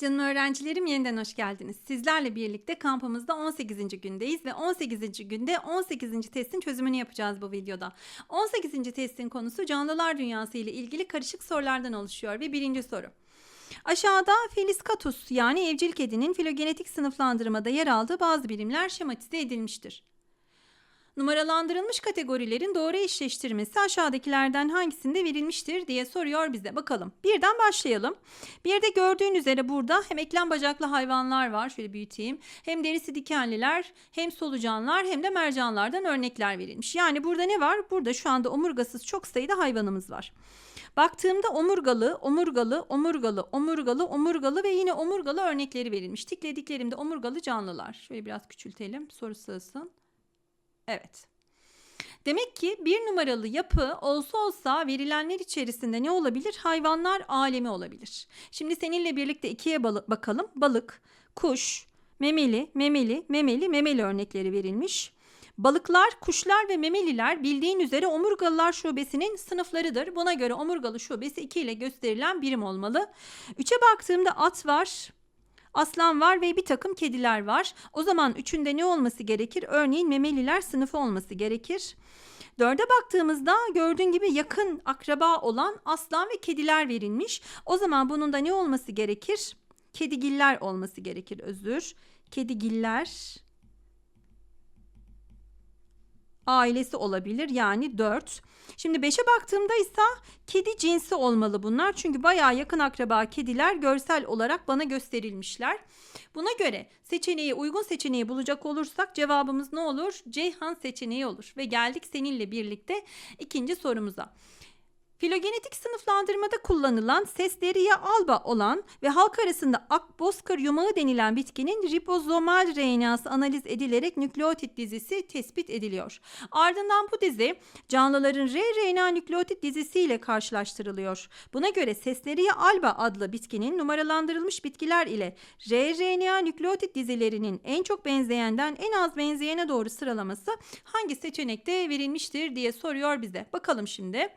Canım öğrencilerim yeniden hoş geldiniz. Sizlerle birlikte kampımızda 18. gündeyiz ve 18. günde 18. testin çözümünü yapacağız bu videoda. 18. testin konusu canlılar dünyası ile ilgili karışık sorulardan oluşuyor ve birinci soru. Aşağıda Feliskatus yani evcil kedinin filogenetik sınıflandırmada yer aldığı bazı birimler şematize edilmiştir. Numaralandırılmış kategorilerin doğru eşleştirmesi aşağıdakilerden hangisinde verilmiştir diye soruyor bize. Bakalım. Birden başlayalım. Bir de gördüğün üzere burada hem eklem bacaklı hayvanlar var. Şöyle büyüteyim. Hem derisi dikenliler, hem solucanlar, hem de mercanlardan örnekler verilmiş. Yani burada ne var? Burada şu anda omurgasız çok sayıda hayvanımız var. Baktığımda omurgalı, omurgalı, omurgalı, omurgalı, omurgalı ve yine omurgalı örnekleri verilmiş. Tiklediklerimde omurgalı canlılar. Şöyle biraz küçültelim. Soru sığsın. Evet. Demek ki bir numaralı yapı olsa olsa verilenler içerisinde ne olabilir? Hayvanlar alemi olabilir. Şimdi seninle birlikte ikiye bakalım. Balık, kuş, memeli, memeli, memeli, memeli örnekleri verilmiş. Balıklar, kuşlar ve memeliler bildiğin üzere omurgalılar şubesinin sınıflarıdır. Buna göre omurgalı şubesi 2 ile gösterilen birim olmalı. 3'e baktığımda at var, aslan var ve bir takım kediler var. O zaman üçünde ne olması gerekir? Örneğin memeliler sınıfı olması gerekir. Dörde baktığımızda gördüğün gibi yakın akraba olan aslan ve kediler verilmiş. O zaman bunun da ne olması gerekir? Kedigiller olması gerekir özür. Kedigiller ailesi olabilir yani 4. Şimdi 5'e baktığımda ise kedi cinsi olmalı bunlar. Çünkü bayağı yakın akraba kediler görsel olarak bana gösterilmişler. Buna göre seçeneği uygun seçeneği bulacak olursak cevabımız ne olur? Ceyhan seçeneği olur. Ve geldik seninle birlikte ikinci sorumuza. Filogenetik sınıflandırmada kullanılan Sesleria alba olan ve halk arasında akbozkır yumağı denilen bitkinin ribozomal RNA'sı analiz edilerek nükleotit dizisi tespit ediliyor. Ardından bu dizi canlıların rRNA nükleotit dizisiyle karşılaştırılıyor. Buna göre Sesleria alba adlı bitkinin numaralandırılmış bitkiler ile rRNA nükleotit dizilerinin en çok benzeyenden en az benzeyene doğru sıralaması hangi seçenekte verilmiştir diye soruyor bize. Bakalım şimdi.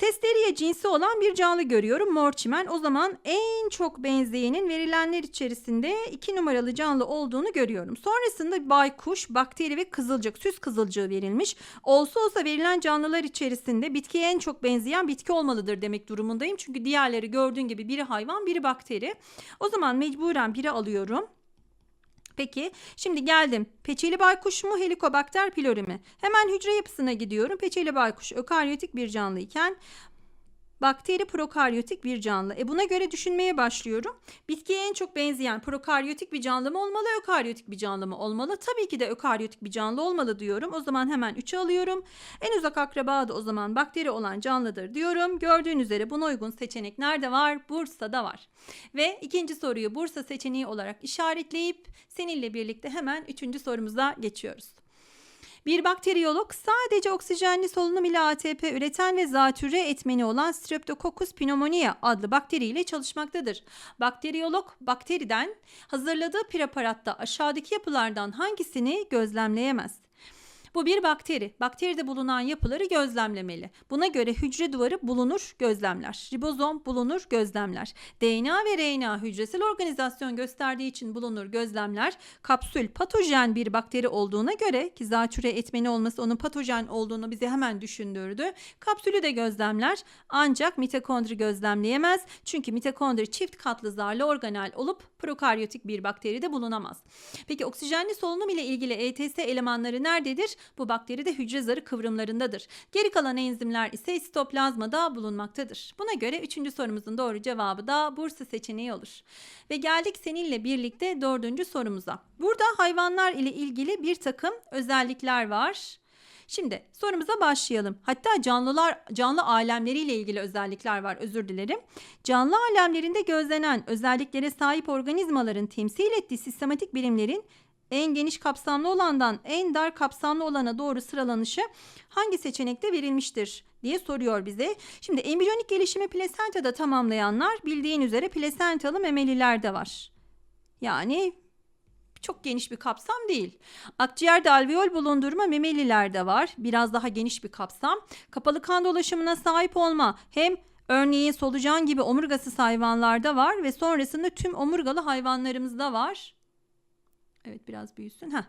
Sesteriye cinsi olan bir canlı görüyorum mor. O zaman en çok benzeyenin verilenler içerisinde iki numaralı canlı olduğunu görüyorum. Sonrasında baykuş, bakteri ve kızılcık, süs kızılcığı verilmiş. Olsa olsa verilen canlılar içerisinde bitkiye en çok benzeyen bitki olmalıdır demek durumundayım. Çünkü diğerleri gördüğün gibi biri hayvan, biri bakteri. O zaman mecburen biri alıyorum. Peki şimdi geldim. Peçeli baykuş mu helikobakter pylori mi? Hemen hücre yapısına gidiyorum. Peçeli baykuş ökaryotik bir canlı iken bakteri prokaryotik bir canlı. E buna göre düşünmeye başlıyorum. Bitkiye en çok benzeyen prokaryotik bir canlı mı olmalı, ökaryotik bir canlı mı olmalı? Tabii ki de ökaryotik bir canlı olmalı diyorum. O zaman hemen 3'e alıyorum. En uzak akraba da o zaman bakteri olan canlıdır diyorum. Gördüğün üzere buna uygun seçenek nerede var? Bursa'da var. Ve ikinci soruyu Bursa seçeneği olarak işaretleyip seninle birlikte hemen üçüncü sorumuza geçiyoruz. Bir bakteriyolog sadece oksijenli solunum ile ATP üreten ve zatürre etmeni olan Streptococcus pneumoniae adlı bakteriyle çalışmaktadır. Bakteriyolog bakteriden hazırladığı preparatta aşağıdaki yapılardan hangisini gözlemleyemez? Bu bir bakteri. Bakteride bulunan yapıları gözlemlemeli. Buna göre hücre duvarı bulunur, gözlemler. Ribozom bulunur, gözlemler. DNA ve RNA hücresel organizasyon gösterdiği için bulunur, gözlemler. Kapsül patojen bir bakteri olduğuna göre ki zatüre etmeni olması onun patojen olduğunu bize hemen düşündürdü. Kapsülü de gözlemler ancak mitokondri gözlemleyemez. Çünkü mitokondri çift katlı zarlı organel olup prokaryotik bir bakteride bulunamaz. Peki oksijenli solunum ile ilgili ETS elemanları nerededir? Bu bakteride hücre zarı kıvrımlarındadır. Geri kalan enzimler ise sitoplazmada bulunmaktadır. Buna göre üçüncü sorumuzun doğru cevabı da Bursa seçeneği olur. Ve geldik seninle birlikte dördüncü sorumuza. Burada hayvanlar ile ilgili bir takım özellikler var. Şimdi sorumuza başlayalım. Hatta canlılar canlı alemleriyle ilgili özellikler var. Özür dilerim. Canlı alemlerinde gözlenen özelliklere sahip organizmaların temsil ettiği sistematik birimlerin en geniş kapsamlı olandan en dar kapsamlı olana doğru sıralanışı hangi seçenekte verilmiştir diye soruyor bize. Şimdi embriyonik gelişimi plasentada tamamlayanlar bildiğin üzere plasentalı memeliler de var. Yani çok geniş bir kapsam değil. Akciğerde alveol bulundurma memelilerde var. Biraz daha geniş bir kapsam. Kapalı kan dolaşımına sahip olma hem Örneğin solucan gibi omurgasız hayvanlarda var ve sonrasında tüm omurgalı hayvanlarımızda var. Evet biraz büyüsün. Heh.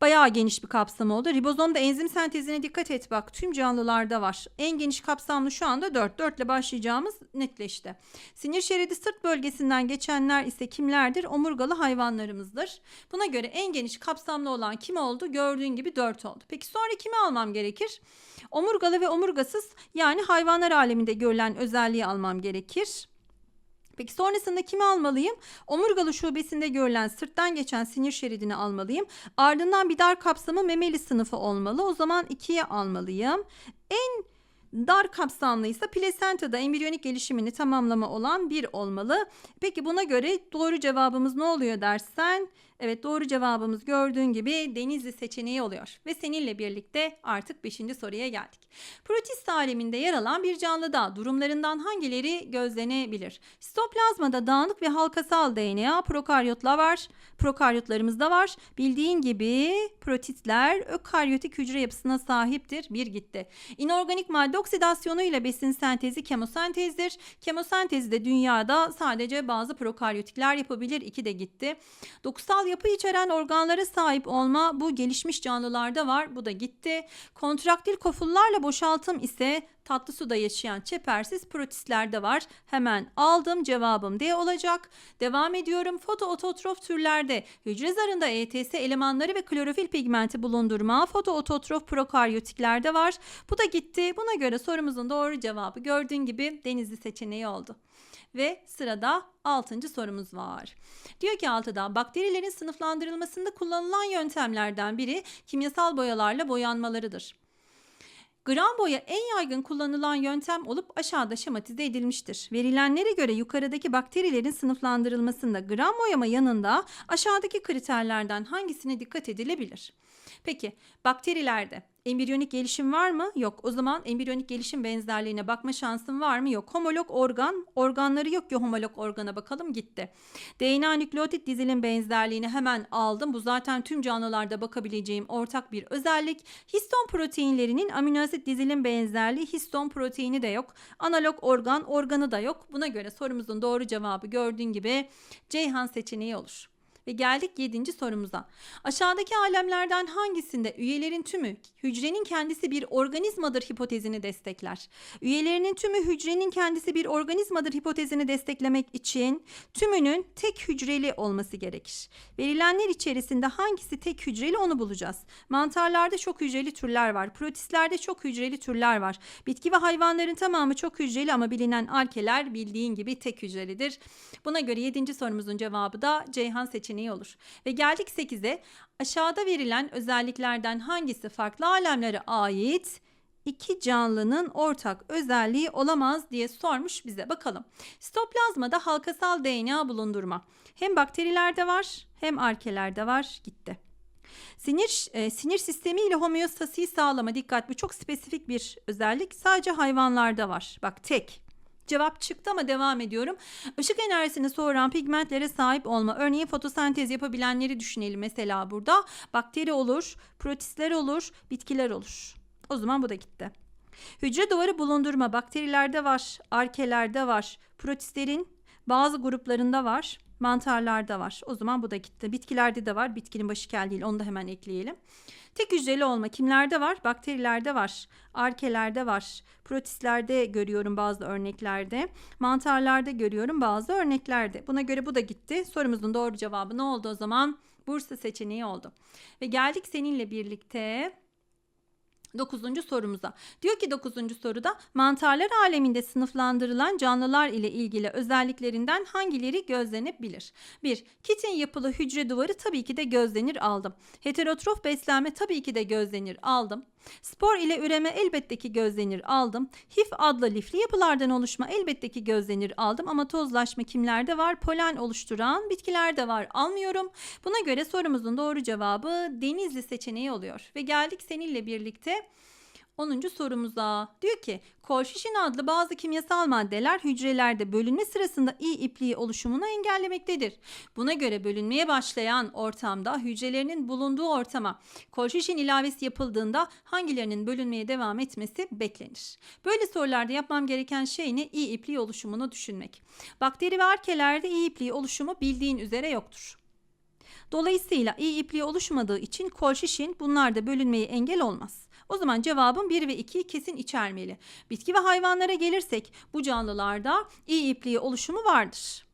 Bayağı geniş bir kapsam oldu. Ribozomda enzim sentezine dikkat et bak. Tüm canlılarda var. En geniş kapsamlı şu anda 4. 4 ile başlayacağımız netleşti. Sinir şeridi sırt bölgesinden geçenler ise kimlerdir? Omurgalı hayvanlarımızdır. Buna göre en geniş kapsamlı olan kim oldu? Gördüğün gibi 4 oldu. Peki sonra kimi almam gerekir? Omurgalı ve omurgasız yani hayvanlar aleminde görülen özelliği almam gerekir. Peki sonrasında kimi almalıyım? Omurgalı şubesinde görülen sırttan geçen sinir şeridini almalıyım. Ardından bir dar kapsamı memeli sınıfı olmalı. O zaman ikiye almalıyım. En dar kapsamlıysa plasentada embriyonik gelişimini tamamlama olan bir olmalı. Peki buna göre doğru cevabımız ne oluyor dersen? Evet doğru cevabımız gördüğün gibi Denizli seçeneği oluyor. Ve seninle birlikte artık 5. soruya geldik. Protist aleminde yer alan bir canlıda durumlarından hangileri gözlenebilir? Sitoplazmada dağınık ve halkasal DNA prokaryotla var. Prokaryotlarımızda var. Bildiğin gibi protistler ökaryotik hücre yapısına sahiptir. Bir gitti. İnorganik madde oksidasyonu ile besin sentezi kemosentezdir. Kemosentezi de dünyada sadece bazı prokaryotikler yapabilir. İki de gitti. Dokusal yapı içeren organlara sahip olma bu gelişmiş canlılarda var. Bu da gitti. Kontraktil kofullarla boşaltım ise tatlı suda yaşayan çepersiz protistlerde var. Hemen aldım cevabım D olacak. Devam ediyorum. Fotoototrof türlerde hücre zarında ETS elemanları ve klorofil pigmenti bulundurma fotoototrof prokaryotiklerde var. Bu da gitti. Buna göre sorumuzun doğru cevabı gördüğün gibi denizli seçeneği oldu. Ve sırada 6. sorumuz var. Diyor ki 6'da bakterilerin sınıflandırılmasında kullanılan yöntemlerden biri kimyasal boyalarla boyanmalarıdır. Gram boya en yaygın kullanılan yöntem olup aşağıda şematize edilmiştir. Verilenlere göre yukarıdaki bakterilerin sınıflandırılmasında gram boyama yanında aşağıdaki kriterlerden hangisine dikkat edilebilir? Peki bakterilerde embriyonik gelişim var mı? Yok. O zaman embriyonik gelişim benzerliğine bakma şansın var mı? Yok. Homolog organ, organları yok ki homolog organa bakalım gitti. DNA nükleotit dizilim benzerliğini hemen aldım. Bu zaten tüm canlılarda bakabileceğim ortak bir özellik. Histon proteinlerinin amino asit dizilim benzerliği histon proteini de yok. Analog organ, organı da yok. Buna göre sorumuzun doğru cevabı gördüğün gibi Ceyhan seçeneği olur. Ve geldik 7. sorumuza. Aşağıdaki alemlerden hangisinde üyelerin tümü hücrenin kendisi bir organizmadır hipotezini destekler? Üyelerinin tümü hücrenin kendisi bir organizmadır hipotezini desteklemek için tümünün tek hücreli olması gerekir. Verilenler içerisinde hangisi tek hücreli onu bulacağız. Mantarlarda çok hücreli türler var. Protistlerde çok hücreli türler var. Bitki ve hayvanların tamamı çok hücreli ama bilinen alkeler bildiğin gibi tek hücrelidir. Buna göre 7. sorumuzun cevabı da Ceyhan seçeneği olur. Ve geldik 8'e. Aşağıda verilen özelliklerden hangisi farklı alemlere ait iki canlının ortak özelliği olamaz diye sormuş bize. Bakalım. Sitoplazmada halkasal DNA bulundurma. Hem bakterilerde var hem arkelerde var. Gitti. Sinir e, sinir sistemi ile homeostasiyi sağlama dikkat bu çok spesifik bir özellik. Sadece hayvanlarda var. Bak tek. Cevap çıktı ama devam ediyorum. Işık enerjisini soğuran pigmentlere sahip olma. Örneğin fotosentez yapabilenleri düşünelim mesela burada. Bakteri olur, protistler olur, bitkiler olur. O zaman bu da gitti. Hücre duvarı bulundurma bakterilerde var, arkelerde var, protistlerin bazı gruplarında var, mantarlarda var. O zaman bu da gitti. Bitkilerde de var. Bitkinin başı kel değil. Onu da hemen ekleyelim. Tek hücreli olma kimlerde var? Bakterilerde var, arkelerde var, protistlerde görüyorum bazı örneklerde, mantarlarda görüyorum bazı örneklerde. Buna göre bu da gitti. Sorumuzun doğru cevabı ne oldu o zaman? Bursa seçeneği oldu. Ve geldik seninle birlikte 9. sorumuza. Diyor ki 9. soruda mantarlar aleminde sınıflandırılan canlılar ile ilgili özelliklerinden hangileri gözlenebilir? 1. Kitin yapılı hücre duvarı tabii ki de gözlenir aldım. Heterotrof beslenme tabii ki de gözlenir aldım. Spor ile üreme elbette ki gözlenir aldım. Hif adlı lifli yapılardan oluşma elbette ki gözlenir aldım ama tozlaşma kimlerde var? Polen oluşturan bitkilerde var. Almıyorum. Buna göre sorumuzun doğru cevabı Denizli seçeneği oluyor. Ve geldik seninle birlikte 10. sorumuza. Diyor ki kolşişin adlı bazı kimyasal maddeler hücrelerde bölünme sırasında iyi ipliği oluşumunu engellemektedir. Buna göre bölünmeye başlayan ortamda hücrelerinin bulunduğu ortama kolşişin ilavesi yapıldığında hangilerinin bölünmeye devam etmesi beklenir. Böyle sorularda yapmam gereken şey ne? İyi ipliği oluşumunu düşünmek. Bakteri ve arkelerde iyi ipliği oluşumu bildiğin üzere yoktur. Dolayısıyla iyi ipliği oluşmadığı için kolşişin bunlarda bölünmeye engel olmaz. O zaman cevabım 1 ve 2'yi kesin içermeli. Bitki ve hayvanlara gelirsek bu canlılarda iyi ipliği oluşumu vardır.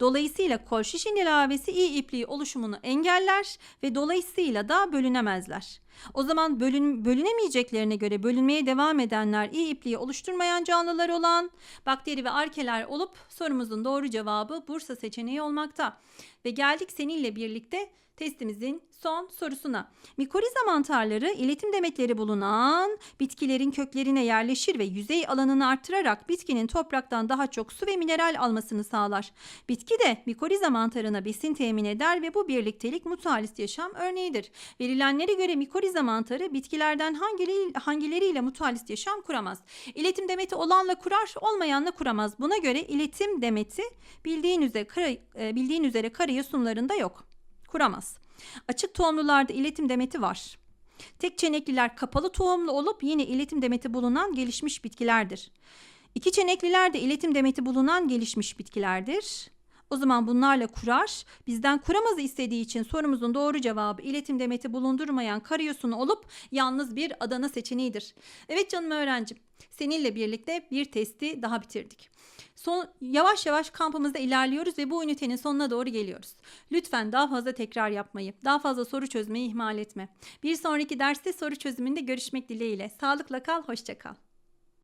Dolayısıyla kolşişin ilavesi iyi ipliği oluşumunu engeller ve dolayısıyla da bölünemezler. O zaman bölün, bölünemeyeceklerine göre bölünmeye devam edenler iyi ipliği oluşturmayan canlılar olan bakteri ve arkeler olup sorumuzun doğru cevabı Bursa seçeneği olmakta. Ve geldik seninle birlikte testimizin son sorusuna. Mikoriza mantarları iletim demetleri bulunan bitkilerin köklerine yerleşir ve yüzey alanını artırarak bitkinin topraktan daha çok su ve mineral almasını sağlar. Bitki de mikoriza mantarına besin temin eder ve bu birliktelik mutualist yaşam örneğidir. Verilenlere göre mikoriza mantarı bitkilerden hangileri, hangileriyle mutualist yaşam kuramaz? İletim demeti olanla kurar, olmayanla kuramaz. Buna göre iletim demeti bildiğin üzere kara, e, bildiğin üzere karayosumlarında yok. Kuramaz. Açık tohumlularda iletim demeti var. Tek çenekliler kapalı tohumlu olup yine iletim demeti bulunan gelişmiş bitkilerdir. İki çenekliler de iletim demeti bulunan gelişmiş bitkilerdir. O zaman bunlarla kurar. Bizden kuramazı istediği için sorumuzun doğru cevabı iletim demeti bulundurmayan karayosunu olup yalnız bir Adana seçeneğidir. Evet canım öğrencim. Seninle birlikte bir testi daha bitirdik. Son, yavaş yavaş kampımızda ilerliyoruz ve bu ünitenin sonuna doğru geliyoruz. Lütfen daha fazla tekrar yapmayı, daha fazla soru çözmeyi ihmal etme. Bir sonraki derste soru çözümünde görüşmek dileğiyle. Sağlıkla kal, hoşça kal.